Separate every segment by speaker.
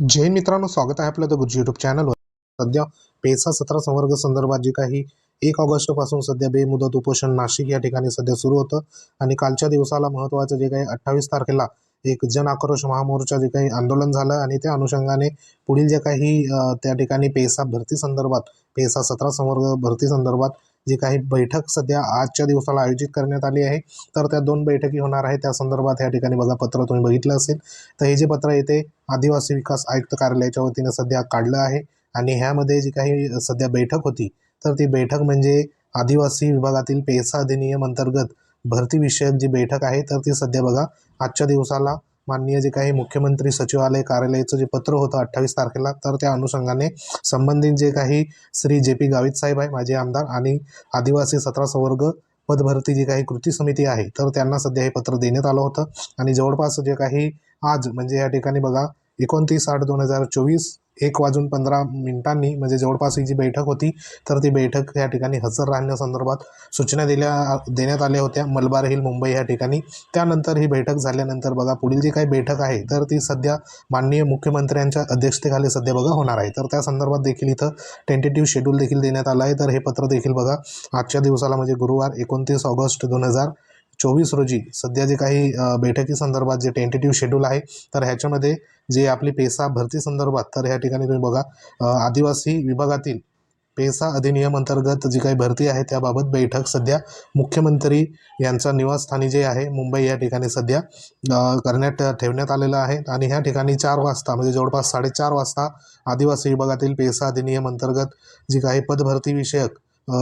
Speaker 1: जय मित्रांनो स्वागत आहे आपलं द गुरुजी युट्यूब चॅनलवर सध्या पेसा सतरा संवर्ग संदर्भात जे काही एक ऑगस्टपासून सध्या बेमुदत उपोषण नाशिक या ठिकाणी सध्या सुरू होतं. आणि कालच्या दिवसाला महत्त्वाचं जे काही अठ्ठावीस तारखेला एक जन आक्रोश महामोर्चा जे काही आंदोलन झालं आणि त्या अनुषंगाने पुढील जे काही त्या ठिकाणी पेसा भरती संदर्भात पेसा सतरा संवर्ग भरती संदर्भात जी काही बैठक सध्या आजच्या दिवसाला आयोजित करण्यात आली आहे तर त्या दोन बैठकी होणार आहे त्या संदर्भात या ठिकाणी बघा पत्र तुम्ही बघितलं असेल. तर हे जे पत्र येते आदिवासी विकास आयुक्त कार्यालयाच्या वतीने सध्या काढलं आहे. आणि ह्यामध्ये जी काही सध्या बैठक होती तर ती बैठक म्हणजे आदिवासी विभागातील पेसा अधिनियम अंतर्गत भरती विषयक जी बैठक आहे तर ती सध्या बघा आजच्या दिवसाला माननीय जे काही मुख्यमंत्री सचिवालय कार्यालयाचं जे पत्र होतं अठ्ठावीस तारखेला तर त्या अनुषंगाने संबंधित जे काही श्री जे पी गावित साहेब आहे माजी आमदार आणि आदिवासी सतरा संवर्ग पदभरती जी काही कृती समिती आहे तर त्यांना सध्या हे पत्र देण्यात आलं होतं. आणि जवळपास जे काही आज म्हणजे या ठिकाणी बघा एकोणतीस आठ दोन हजार चोवीस एक वाजून पंधरा मिनिटांनी म्हणजे जवळपास ही जी बैठक होती तर ती बैठक या ठिकाणी हजर राहण्यासंदर्भात सूचना दिल्या देण्यात आल्या होत्या. मलबार हिल मुंबई या ठिकाणी. त्यानंतर ही बैठक झाल्यानंतर बघा पुढील जी काही बैठक आहे तर ती सध्या माननीय मुख्यमंत्र्यांच्या अध्यक्षतेखाली सध्या बघा होणार आहे. तर त्या संदर्भात देखील इथं टेंटेटिव्ह शेड्यूल देखील देण्यात आलं आहे. तर हे पत्र देखील बघा आजच्या दिवसाला म्हणजे गुरुवार एकोणतीस ऑगस्ट दोन हजार चोवीस रोजी सध्या जे काही बैठकी संदर्भात जे टेंटेटिव्ह शेड्यूल आहे तर ह्याच्यामध्ये जे आपली पेसा भरती संदर्भात तर ह्या ठिकाणी तुम्ही बघा आदिवासी विभागातील पेसा अधिनियम अंतर्गत जी काही भरती आहे त्याबाबत बैठक सध्या मुख्यमंत्री यांच्या निवासस्थानी जे आहे मुंबई या ठिकाणी सध्या करण्यात ठेवण्यात आलेलं आहे. आणि ह्या ठिकाणी चार वाजता म्हणजे जवळपास साडेचार वाजता आदिवासी विभागातील पेसा अधिनियम अंतर्गत जी काही पदभरती विषयक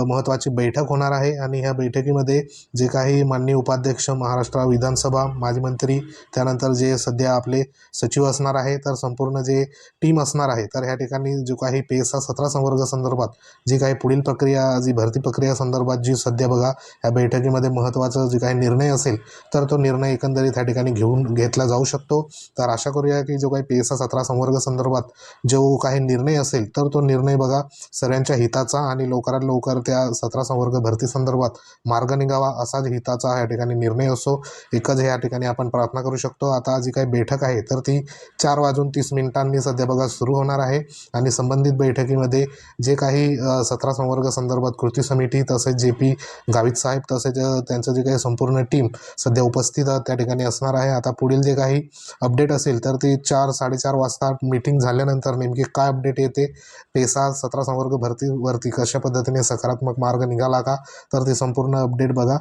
Speaker 1: महत्त्वाची बैठक होणार आहे. आणि ह्या बैठकीमध्ये जे काही माननीय उपाध्यक्ष महाराष्ट्र विधानसभा माजी मंत्री त्यानंतर जे सध्या आपले सचिव असणार आहे तर संपूर्ण जे टीम असणार आहे तर ह्या ठिकाणी जो काही पेसा सतरा संवर्ग संदर्भात जी काही पुढील प्रक्रिया जी भरती प्रक्रिया संदर्भात जी सध्या बघा ह्या बैठकीमध्ये महत्त्वाचा जे काही निर्णय असेल तर तो निर्णय एकंदरीत ह्या ठिकाणी घेऊन घेतला जाऊ शकतो. तर आशा करूया की जो काही पेसा सतरा संवर्ग संदर्भात जो काही निर्णय असेल तर तो निर्णय बघा सगळ्यांच्या हिताचा आणि लवकरात लवकर त्या सतरा संवर्ग भरती संदर्भात मार्ग निघावा असाच हिताचा या ठिकाणी निर्णय असो एकच या ठिकाणी आपण प्रार्थना करू शकतो. आता जी काही बैठक आहे तर ती चार वाजून तीस मिनिटांनी सध्या बघा सुरू होणार आहे. आणि संबंधित बैठकीमध्ये जे काही सतरा संवर्ग संदर्भात कृती समिती तसेच जे पी गावित साहेब तसेच त्यांचं जे काही संपूर्ण टीम सध्या उपस्थित त्या ठिकाणी असणार आहे. आता पुढील जे काही अपडेट असेल तर ती चार साडेचार वाजता मीटिंग झाल्यानंतर नेमकी काय अपडेट येते पेसा सतरा संवर्ग भरतीवरती कशा पद्धतीने सकारात्मक मार्ग निघाला का तर ते संपूर्ण अपडेट बघा.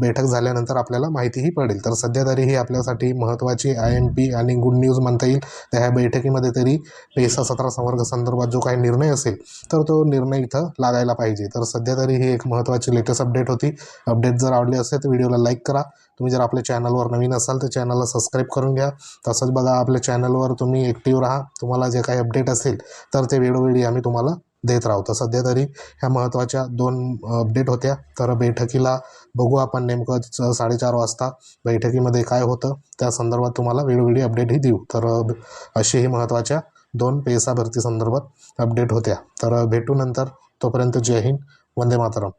Speaker 1: बैठक झाल्यानंतर आपल्याला माहितीही पडेल. तर सध्या तरी ही आपल्यासाठी महत्त्वाची आय एम पी आणि गुड न्यूज म्हणता येईल. तर ह्या बैठकीमध्ये तरी पेसा सतरा संवर्ग संदर्भात जो काही निर्णय असेल तर तो निर्णय इथं लागायला पाहिजे. तर सध्या तरी ही एक महत्त्वाची लेटेस्ट अपडेट होती. अपडेट जर आवडली असेल तर व्हिडिओला लाईक करा. तुम्ही जर आपल्या चॅनलवर नवीन असाल तर चॅनलला सबस्क्राईब करून घ्या. तसंच बघा आपल्या चॅनलवर तुम्ही ॲक्टिव्ह राहा. तुम्हाला जे काही अपडेट असेल तर ते वेळोवेळी आम्ही तुम्हाला देत राहू. तर सध्या तरी ह्या महत्त्वाच्या दोन अपडेट होत्या. तर बैठकीला बघू आपण नेमकं साडेचार वाजता बैठकीमध्ये काय होतं. त्या संदर्भात तुम्हाला वेळोवेळी अपडेटही देऊ. तर अशीही अशी ही महत्त्वाच्या दोन पेसा भरती संदर्भात अपडेट होत्या. तर भेटू नंतर. तोपर्यंत जय हिंद. वंदे मातरम.